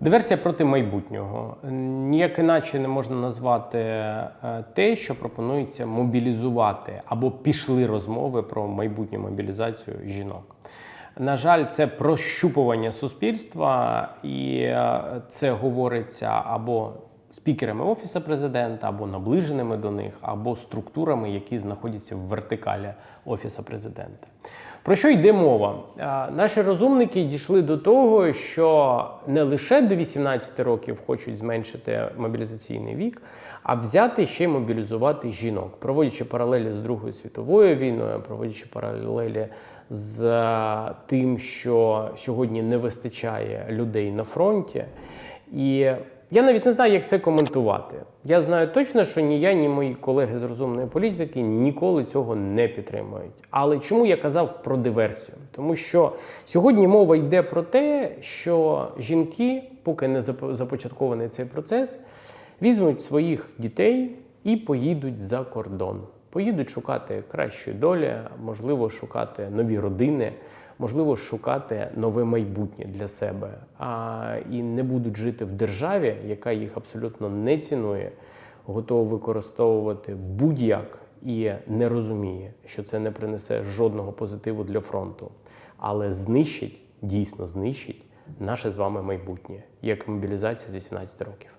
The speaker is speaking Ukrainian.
Диверсія проти майбутнього. Ніяк іначе не можна назвати е, те, що пропонується мобілізувати або пішли розмови про майбутню мобілізацію жінок. На жаль, це прощупування суспільства, і е, це говориться або спікерами офісу президента, або наближеними до них, або структурами, які знаходяться в вертикалі офісу президента. Про що йде мова? Наші розумники дійшли до того, що не лише до 18 років хочуть зменшити мобілізаційний вік, а взяти ще й мобілізувати жінок, проводячи паралелі з Другою світовою війною, проводячи паралелі з е, тим, що сьогодні не вистачає людей на фронті. І я навіть не знаю, як це коментувати. Я знаю точно, що ні я, ні мої колеги з розумної політики ніколи цього не підтримують. Але чому я казав про диверсію? Тому що сьогодні мова йде про те, що жінки, поки не започаткований цей процес, візьмуть своїх дітей і поїдуть за кордон. Поїдуть шукати кращої долі, можливо, шукати нові родини, можливо, шукати нове майбутнє для себе, а і не будуть жити в державі, яка їх абсолютно не цінує, готова використовувати будь-як і не розуміє, що це не принесе жодного позитиву для фронту, але знищить, дійсно знищить наше з вами майбутнє, як мобілізація з 18 років.